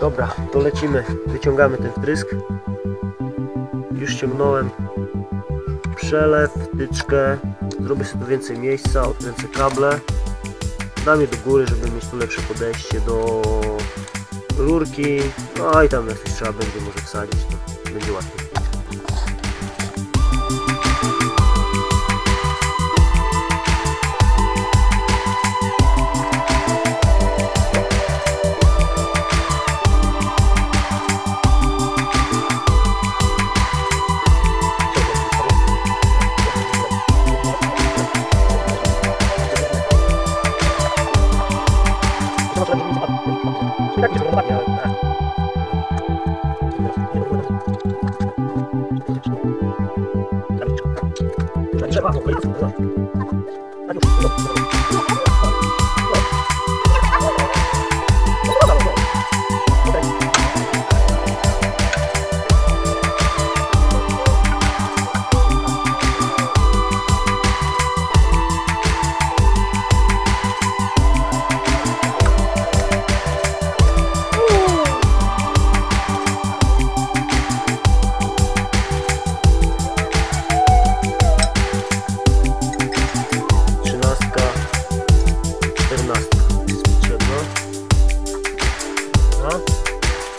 Dobra, to lecimy. Wyciągamy ten wtrysk. Już ściągnąłem przelew, wtyczkę. Zrobię sobie tu więcej miejsca, odkręcę kable. Dam je do góry, żeby mieć tu lepsze podejście do rurki. No i tam jak coś trzeba będzie może wsadzić, to będzie łatwiej. 이렇게써놓았 다.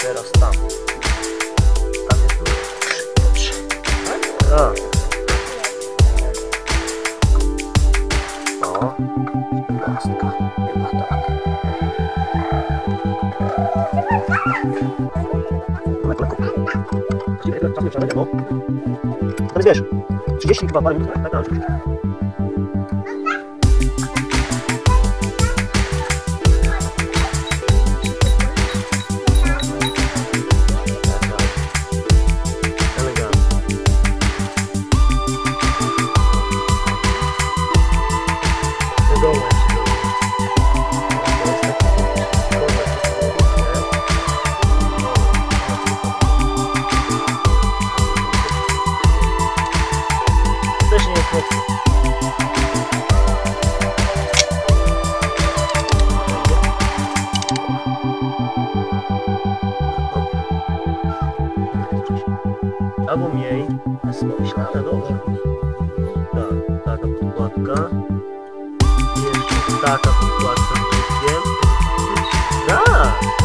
Teraz tam. Tam jest dużo. Trzy. A. O, czternastka. Chyba tak. No. Jest, wiesz, 30 chyba parę minut, tak, tak, tak. Elegancko. Albo mniej. Jest pomyślane dobrze. Tak, taka podkładka. Jeszcze taka podkładka z brzydkiem. Tak!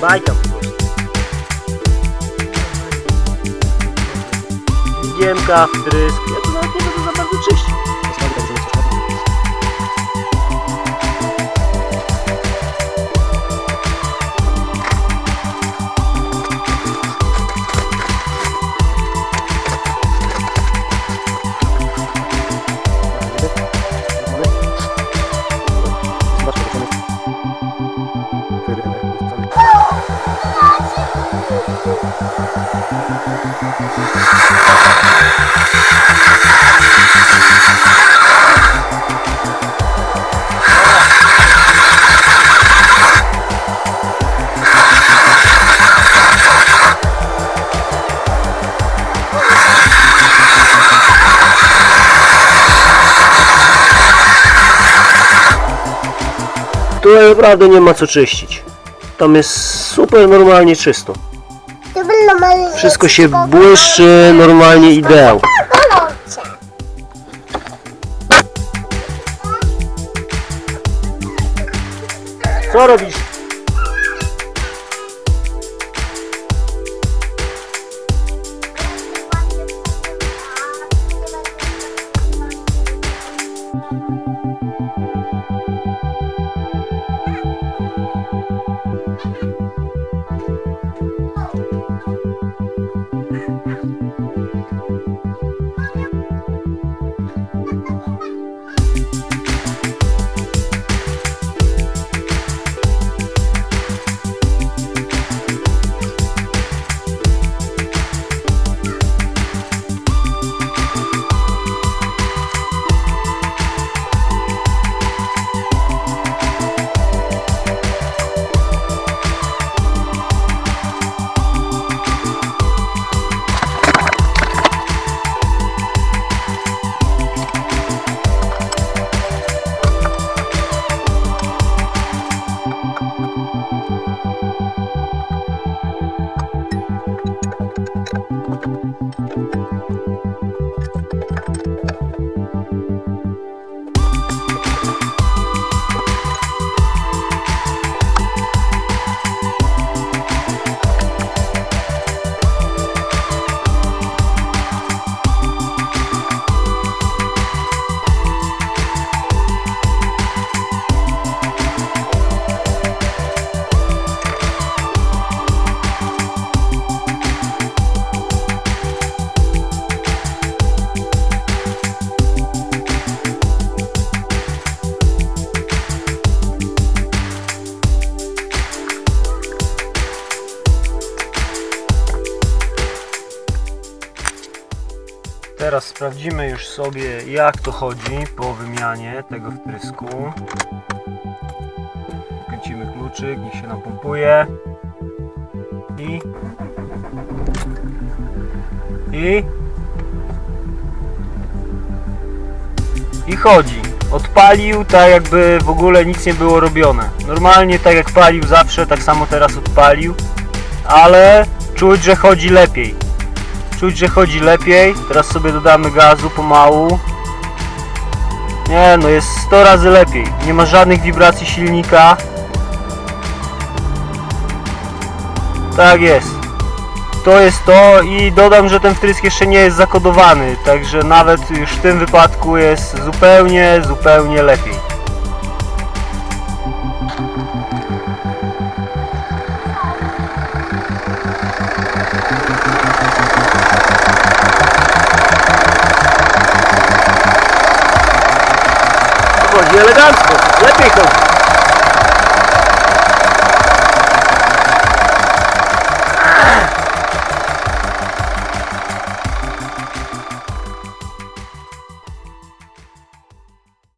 Bajka po prostu. Wigiemka, wtrysk. Ja to nawet nie będę za bardzo czyścić. Tutaj naprawdę nie ma co czyścić. Tam jest super normalnie czysto. Wszystko się błyszczy, normalnie ideał. Co robisz? Teraz sprawdzimy już sobie jak to chodzi po wymianie tego wtrysku. Kręcimy kluczyk, niech się napompuje. I... I... I chodzi. Odpalił tak jakby w ogóle nic nie było robione. Normalnie tak jak palił zawsze, tak samo teraz odpalił. Ale czuć, że chodzi lepiej. Czuć, że chodzi lepiej. Teraz sobie dodamy gazu pomału. Nie, no jest 100 razy lepiej. Nie ma żadnych wibracji silnika. Tak jest. To jest to i dodam, że ten wtrysk jeszcze nie jest zakodowany, także nawet już w tym wypadku jest zupełnie, zupełnie lepiej. Chodzi elegancko, lepiej chodzi.